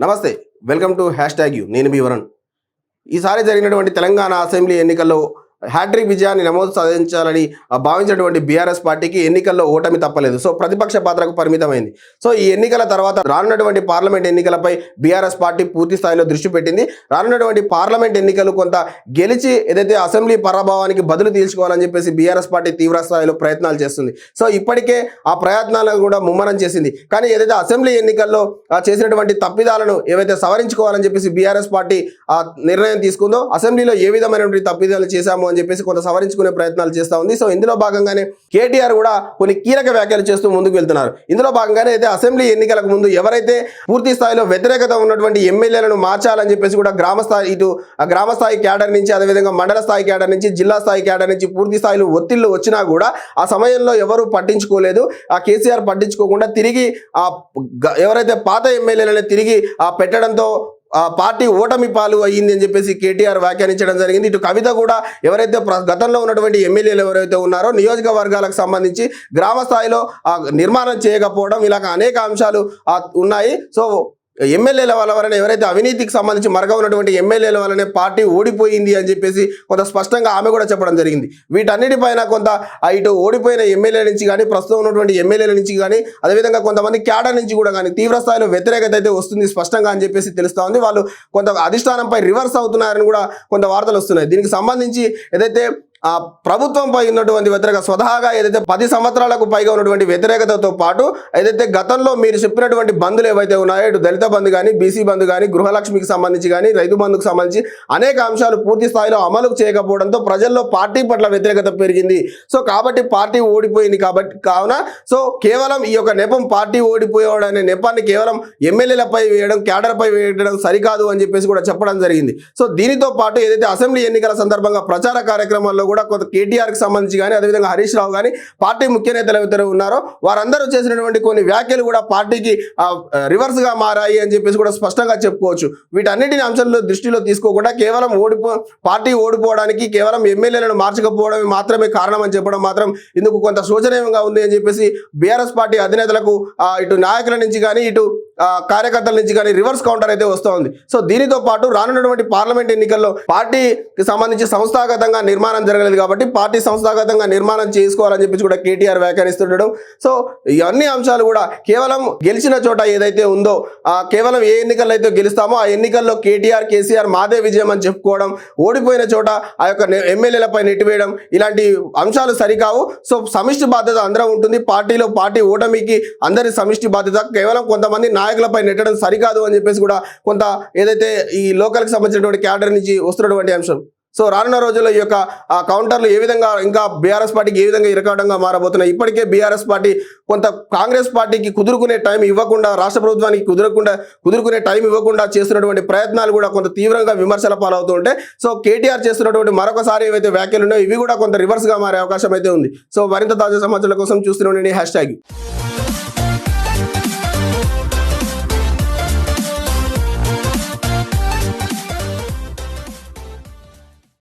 నమస్తే welcome to hash tag you. నేను మీ వరుణ్. ఈసారి జరిగినటువంటి తెలంగాణ అసెంబ్లీ ఎన్నికల్లో హ్యాట్రిక్ విజయాన్ని నమోదు సాధించాలని భావించినటువంటి బీఆర్ఎస్ పార్టీకి ఎన్నికల్లో ఓటమి తప్పలేదు. సో ప్రతిపక్ష పాత్రకు పరిమితమైంది. సో ఈ ఎన్నికల తర్వాత రానున్నటువంటి పార్లమెంట్ ఎన్నికలపై బీఆర్ఎస్ పార్టీ పూర్తి స్థాయిలో దృష్టి పెట్టింది. రానున్నటువంటి పార్లమెంట్ ఎన్నికలు కొంత గెలిచి ఏదైతే అసెంబ్లీ పరాభవానికి బదులు తీర్చుకోవాలని చెప్పేసి బీఆర్ఎస్ పార్టీ తీవ్ర స్థాయిలో ప్రయత్నాలు చేస్తుంది. సో ఇప్పటికే ఆ ప్రయత్నాలను కూడా ముమ్మరం చేసింది. కానీ ఏదైతే అసెంబ్లీ ఎన్నికల్లో చేసినటువంటి తప్పిదాలను ఏవైతే సవరించుకోవాలని చెప్పేసి బీఆర్ఎస్ పార్టీ ఆ నిర్ణయం తీసుకుందో అసెంబ్లీలో ఏ విధమైనటువంటి తప్పిదాలు చేశామో అని చెప్పేసి కొంత సవరించుకునే ప్రయత్నాలు చేస్తూ ఉంది. సో ఇందులో భాగంగానే కేటీఆర్ కూడా కొన్ని కీలక వ్యాఖ్యలు చేస్తూ ముందుకు వెళ్తున్నారు. ఇందులో భాగంగానే అయితే అసెంబ్లీ ఎన్నికలకు ముందు ఎవరైతే పూర్తి స్థాయిలో వ్యతిరేకత ఉన్నటువంటి ఎమ్మెల్యేలను మార్చాలని చెప్పేసి కూడా గ్రామ స్థాయి ఇటు ఆ గ్రామ స్థాయి క్యాడర్ నుంచి అదేవిధంగా మండల స్థాయి క్యాడర్ నుంచి జిల్లా స్థాయి క్యాడర్ నుంచి పూర్తి స్థాయిలో ఒత్తిళ్ళు వచ్చినా కూడా ఆ సమయంలో ఎవరు పట్టించుకోలేదు. ఆ కేసీఆర్ పట్టించుకోకుండా తిరిగి ఆ గ- ఎవరైతే పాత ఎమ్మెల్యేలను తిరిగి ఆ పెట్టడంతో పార్టీ ఓటమి పాలు అయ్యింది అని చెప్పేసి కేటీఆర్ వ్యాఖ్యానించడం జరిగింది. ఇటు కవిత కూడా ఎవరైతే ప్ర- గతంలో ఉన్నటువంటి ఎమ్మెల్యేలు ఎవరైతే ఉన్నారో నియోజకవర్గాలకు సంబంధించి గ్రామ స్థాయిలో ఆ నిర్మాణం చేయకపోవడం ఇలాగ అనేక అంశాలు ఉన్నాయి. సో ఎమ్మెల్యేల వల్ల వలన ఎవరైతే అవినీతికి సంబంధించి మరగ ఉన్నటువంటి ఎమ్మెల్యేల వలనే పార్టీ ఓడిపోయింది అని చెప్పేసి కొంత స్పష్టంగా ఆమె కూడా చెప్పడం జరిగింది. వీటన్నిటిపైన కొంత ఇటు ఓడిపోయిన ఎమ్మెల్యే నుంచి కానీ ప్రస్తుతం ఉన్నటువంటి ఎమ్మెల్యేల నుంచి కానీ అదేవిధంగా కొంతమంది క్యాడర్ నుంచి కూడా కానీ తీవ్ర స్థాయిలో వ్యతిరేకత అయితే వస్తుంది స్పష్టంగా అని చెప్పేసి తెలుస్తూ ఉంది. వాళ్ళు కొంత అధిష్టానంపై రివర్స్ అవుతున్నారని కూడా కొంత వార్తలు వస్తున్నాయి. దీనికి సంబంధించి ఏదైతే ఆ ప్రభుత్వంపై ఉన్నటువంటి వ్యతిరేక స్వతహాగా ఏదైతే పది సంవత్సరాలకు పైగా ఉన్నటువంటి వ్యతిరేకతతో పాటు ఏదైతే గతంలో మీరు చెప్పినటువంటి బంధులు ఏవైతే ఉన్నాయో ఇటు దళిత బంధు కానీ బీసీ బంధు కానీ గృహలక్ష్మికి సంబంధించి కానీ రైతు బంధుకు సంబంధించి అనేక అంశాలు పూర్తి స్థాయిలో అమలు చేయకపోవడంతో ప్రజల్లో పార్టీ పట్ల వ్యతిరేకత పెరిగింది. సో కాబట్టి పార్టీ ఓడిపోయింది కాబట్టి కావున సో కేవలం ఈ యొక్క నెపం పార్టీ ఓడిపోయాడు అనే నెపాన్ని కేవలం ఎమ్మెల్యేలపై వేయడం క్యాడర్పై వేయడం సరికాదు అని చెప్పేసి కూడా చెప్పడం జరిగింది. సో దీనితో పాటు ఏదైతే అసెంబ్లీ ఎన్నికల సందర్భంగా ప్రచార కార్యక్రమాల్లో కూడా కొంత కేటీఆర్కి సంబంధించి కానీ అదేవిధంగా హరీష్ రావు కానీ పార్టీ ముఖ్య నేతలు ఎవరైతే ఉన్నారో వారందరూ చేసినటువంటి కొన్ని వ్యాఖ్యలు కూడా పార్టీకి ఆ, రివర్స్గా మారాయి అని చెప్పేసి కూడా స్పష్టంగా చెప్పుకోవచ్చు. వీటన్నిటిని అంశాల్లో దృష్టిలో తీసుకోకుండా కేవలం ఓడిపో పార్టీ ఓడిపోవడానికి కేవలం ఎమ్మెల్యేలను మార్చకపోవడం మాత్రమే కారణం అని చెప్పడం మాత్రం ఇందుకు కొంత శోచనీయంగా ఉంది అని చెప్పేసి బీఆర్ఎస్ పార్టీ అధినేతలకు ఇటు నాయకుల నుంచి కానీ ఇటు కార్యకర్తల నుంచి కానీ రివర్స్ కౌంటర్ అయితే వస్తోంది సో దీనితో పాటు రానున్నటువంటి పార్లమెంట్ ఎన్నికల్లో పార్టీకి సంబంధించి సంస్థాగతంగా నిర్మాణం జరగలేదు కాబట్టి పార్టీ సంస్థాగతంగా నిర్మాణం చేసుకోవాలని చెప్పి కూడా కేటీఆర్ వ్యాఖ్యానిస్తుండడం. సో ఇవన్నీ అంశాలు కూడా కేవలం గెలిచిన చోట ఏదైతే ఉందో ఆ కేవలం ఏ ఎన్నికల్లో అయితే గెలుస్తామో ఆ ఎన్నికల్లో కేటీఆర్ కేసీఆర్ మాదే విజయం అని చెప్పుకోవడం ఓడిపోయిన చోట ఆ యొక్క ఎమ్మెల్యేలపై నెట్టివేయడం ఇలాంటి అంశాలు సరికావు. సో సమిష్టి బాధ్యత అందరం ఉంటుంది. పార్టీలో పార్టీ ఓటమికి అందరి సమిష్టి బాధ్యత. కేవలం కొంతమంది నాయకులపై నెట్టడం సరికాదు అని చెప్పేసి కూడా కొంత ఏదైతే ఈ లోకల్కి సంబంధించినటువంటి క్యాడర్ నుంచి వస్తున్నటువంటి అంశం. సో రానున్న రోజుల్లో ఈ యొక్క ఆ కౌంటర్లు ఏ విధంగా ఇంకా బీఆర్ఎస్ పార్టీకి ఏ విధంగా ఇరకాటంగా మారబోతున్నాయి? ఇప్పటికే బీఆర్ఎస్ పార్టీ కొంత కాంగ్రెస్ పార్టీకి కుదురుకునే టైం ఇవ్వకుండా రాష్ట్ర ప్రభుత్వానికి కుదరకుండా కుదురుకునే టైం ఇవ్వకుండా చేస్తున్నటువంటి ప్రయత్నాలు కూడా కొంత తీవ్రంగా విమర్శల పాలవుతుంటే సో కేటీఆర్ చేస్తున్నటువంటి మరొకసారి ఏవైతే వ్యాఖ్యలు ఉన్నాయో ఇవి కూడా కొంత రివర్స్గా మారే అవకాశం అయితే ఉంది. సో మరింత తాజా సమాచారాల కోసం చూస్తూనే హ్యాష్ ట్యాగ్